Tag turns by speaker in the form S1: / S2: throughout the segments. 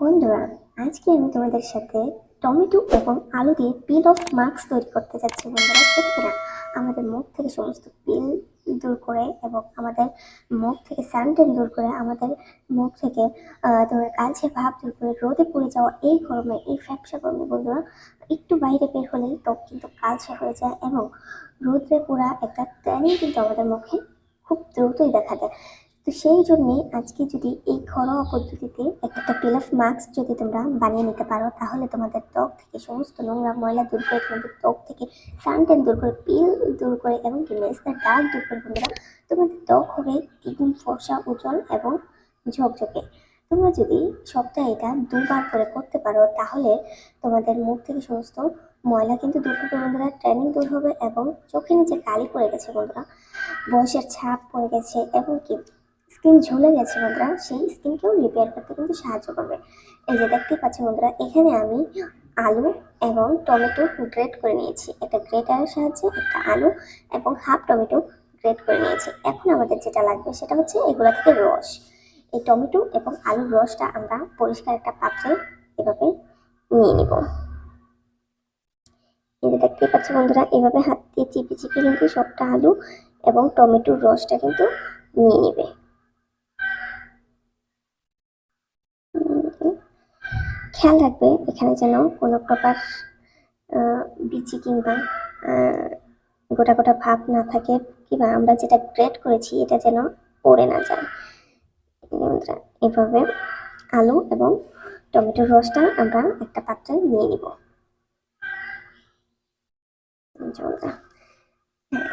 S1: বন্ধুরা, আজকে আমি তোমাদের সাথে টমেটো এবং আলু দিয়ে পিল অফ মাস্ক তৈরি করতে যাচ্ছি বন্ধুরা কিনা? আমাদের মুখ থেকে সমস্ত পিল দূর করে এবং আমাদের মুখ থেকে স্যানিটাইন দূর করে আমাদের মুখ থেকে তোমার কালচে ভাব দূর করে রোদে পড়ে যাওয়া এই গরমে, এই ফ্যাপসা গরমে বন্ধুরা, একটু বাইরে বের হলেই ত্বক কিন্তু কালচে হয়ে যায় এবং রোদে পোড়া একটা ট্যানিং কিন্তু আমাদের মুখে খুব দ্রুতই দেখা দেয়। তো সেই জন্যে আজকে যদি এই ঘরোয়া পদ্ধতিতে একটা পিল অফ মাস্ক যদি তোমরা বানিয়ে নিতে পারো, তাহলে তোমাদের ত্বক থেকে সমস্ত নোংরা ময়লা দূর করে তোমাদের ত্বক থেকে সানটেন দূর করে পিল দূর করে এবং কি মেসনার দাগ দূর করে বন্ধুরা, তোমাদের ত্বক হবে দ্বিগুণ ফর্সা, উজ্জ্বল এবং ঝকঝকে। তোমরা যদি সপ্তাহে এটা দুবার করে করতে পারো, তাহলে তোমাদের মুখ থেকে সমস্ত ময়লা কিন্তু দূর হবে বন্ধুরা ট্রেনিং দূর হবে এবং চোখে নিচে কালি পড়ে গেছে বন্ধুরা, বয়সের ছাপ পড়ে গেছে এবং কি স্কিন ঝুলে গেছে বন্ধুরা সেই স্কিনকেও রিপেয়ার করতে কিন্তু সাহায্য করবে। এই যে দেখতে পাচ্ছি বন্ধুরা এখানে আমি আলু এবং টমেটো গ্রেট করে নিয়েছি। একটা গ্রেটারের সাহায্যে একটা আলু এবং হাফ টমেটো গ্রেট করে নিয়েছি। এখন আমাদের যেটা লাগবে সেটা হচ্ছে এগুলো থেকে রস। এই টমেটো এবং আলুর রসটা আমরা পরিষ্কার একটা পাত্রে এভাবে নিয়ে নিব। এই যে দেখতে পাচ্ছি বন্ধুরা, এভাবে হাত দিয়ে চিপে চিপে কিন্তু সবটা আলু এবং টমেটোর রসটা কিন্তু নিয়ে নেবে। খেয়াল রাখবে এখানে যেন কোনো প্রকার বিচি কিংবা গোটা গোটা ভাব না থাকে কিংবা আমরা যেটা গ্রেট করেছি এটা যেন পড়ে না যায়। এভাবে আলু এবং টমেটোর রসটা আমরা একটা পাত্রে নিয়ে নিব। হ্যাঁ,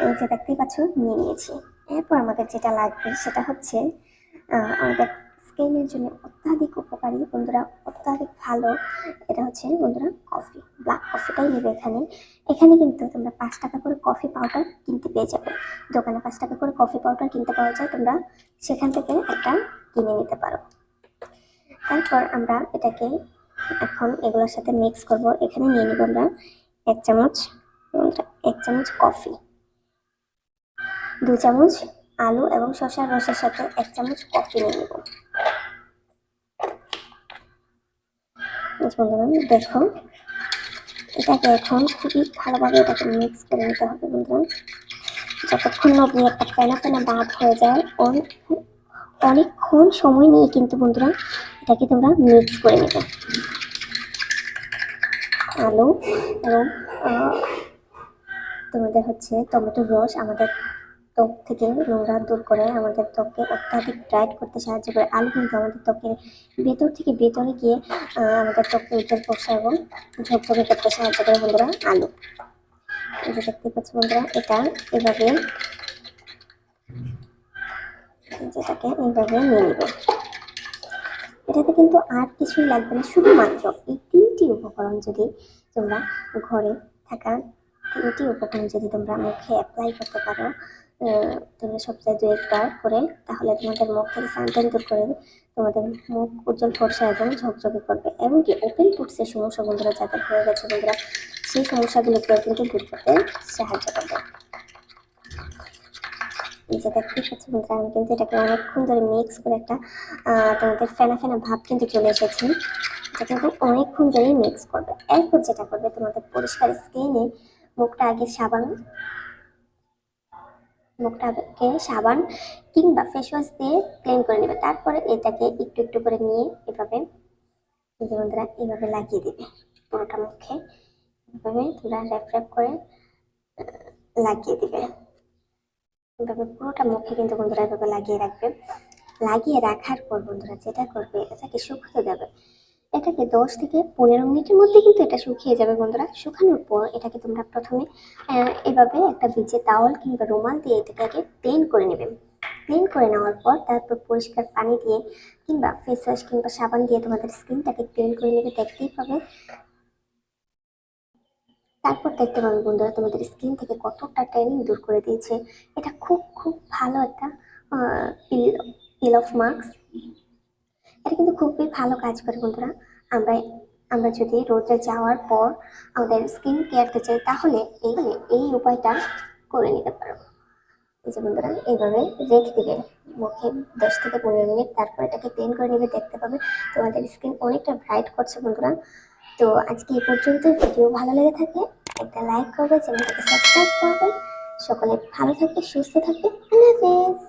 S1: এই যে দেখতেই পাচ্ছ নিয়ে নিয়েছি। এরপর আমাদের যেটা লাগবে সেটা হচ্ছে আমাদের স্কিনের জন্য অত্যাধিক উপকারী বন্ধুরা অত্যাধিক ভালো? এটা হচ্ছে বন্ধুরা কফি ব্ল্যাক কফিটাই নেবে এখানে। এখানে কিন্তু তোমরা পাঁচ টাকা করে কফি পাউডার কিনতে পেয়ে যাবে। দোকানে পাঁচ টাকা করে কফি পাউডার কিনতে পাওয়া যায়। তোমরা সেখান থেকে একটা কিনে নিতে পারো। তারপর আমরা এটাকে এখন এগুলোর সাথে মিক্স করব। এখানে নিয়ে নিব আমরা এক চামচ এক চামচ কফি দু চামচ আলু এবং শসার রসের সাথে এক চামচ কফি নিয়ে নেব এই যে বন্ধুরা, দেখো। এটাকে এখন খুবই ভালোভাবে এটাকে মিক্স করে নিতে হবে বন্ধুরা। যতক্ষণ না অব্দি একটা ফেনা ফেনা ভাব হয়ে যায়, অনেক অনেকক্ষণ সময় নিয়ে কিন্তু বন্ধুরা এটাকে তোমরা মিক্স করে নেবে। আলু এবং তোমাদের হচ্ছে টমেটোর রস আমাদের ত্বক থেকে নোংরা দূর করে আমাদের ত্বককে অত্যাধিক ব্রাইট করতে সাহায্য করে। আলু কিন্তু আমাদের ত্বকের ভেতর থেকে ভেতরে গিয়ে আমাদের ত্বককে উজ্জ্বল ফর্সা এবং ঝকঝকে করতে সাহায্য করে বন্ধুরা আলু। দেখতে পাচ্ছি বন্ধুরা, এটা এভাবে যেটাকে এইভাবে নিয়ে নিব। এটাতে কিন্তু আর কিছুই লাগবে না, শুধুমাত্র এই তিনটি উপকরণ যদি তোমরা ঘরে থাকা তিনটি উপকরণ যদি তোমরা মুখে অ্যাপ্লাই করতে পারো তোমরা সপ্তাহে দু একবার করে, তাহলে তোমাদের মুখ থেকে সানটেন দূর করে তোমাদের মুখ উজ্জ্বল ফর্সা এবং ঝকঝকে করবে। এমনকি ওপেন ফুটসের সমস্যা বন্ধুরা, যাদের হয়ে গেছে বন্ধুরা, সেই সমস্যাগুলোকে কিন্তু দূর করতে সাহায্য করবে। এই যে দেখতে পাচ্ছি বন্ধুরা, আমি কিন্তু এটাকে অনেকক্ষণ ধরে মিক্স করে একটা তোমাদের ফেনা ফেনা ভাব কিন্তু চলে এসেছে। এটা কিন্তু অনেকক্ষণ ধরেই মিক্স করবে। এরপর যেটা করবে, তোমাদের পরিষ্কার স্কিনে মুখটা আগে সাবান মুখটা আগে সাবান কিংবা ফেস ওয়াশ দিয়ে ক্লিন করে নেবে। তারপরে এটাকে একটু একটু করে নিয়ে এভাবে বন্ধুরা, এভাবে লাগিয়ে দিবে পুরোটা মুখে। এভাবে তোমরা র্যাপ র্যাপ করে লাগিয়ে দিবে। এভাবে পুরোটা মুখে কিন্তু বন্ধুরা এভাবে লাগিয়ে রাখবে। লাগিয়ে রাখার পর বন্ধুরা যেটা করবে এটাকে শুকোতে দেবে? এটাকে দশ থেকে পনেরো মিনিটের মধ্যে কিন্তু এটা শুকিয়ে যাবে, বন্ধুরা। শুকানোর পর এটাকে তোমরা প্রথমে এভাবে একটা ভিজে তাওয়াল কিংবা রুমাল দিয়ে এটাকে প্লেন করে নেবে। প্লেন করে নেওয়ার পর তারপর পরিষ্কার পানি দিয়ে কিংবা ফেস ওয়াশ কিংবা সাবান দিয়ে তোমাদের স্কিনটাকে ক্লিন করে নেবে, দেখতেই পাবে। তারপর দেখতে পাবে বন্ধুরা, তোমাদের স্কিন থেকে কতটা ট্যানিং দূর করে দিয়েছে। এটা খুব খুব ভালো একটা পিল অফ মাস্ক এটা কিন্তু খুবই ভালো কাজ করে বন্ধুরা। আমরা আমরা যদি রোদে যাওয়ার পর আমাদের স্কিন কেয়ারতে চাই তাহলে এই এই উপায়টা করে নিতে পারো। এই যে বন্ধুরা, এইভাবে রেখে দিবে। মুখে দশ থেকে পনেরো মিনিট, তারপর এটাকে ক্লিন করে নেবে, দেখতে পাবে তোমাদের স্কিন অনেকটা ব্রাইট করছে বন্ধুরা। তো আজকে এই পর্যন্ত ভিডিও ভালো লেগে থাকে একটা লাইক করবে, চ্যানেলটাকে সাবস্ক্রাইব করবে। সকলে ভালো থাকবে, সুস্থ থাকবে। আল্লাহ হাফেজ।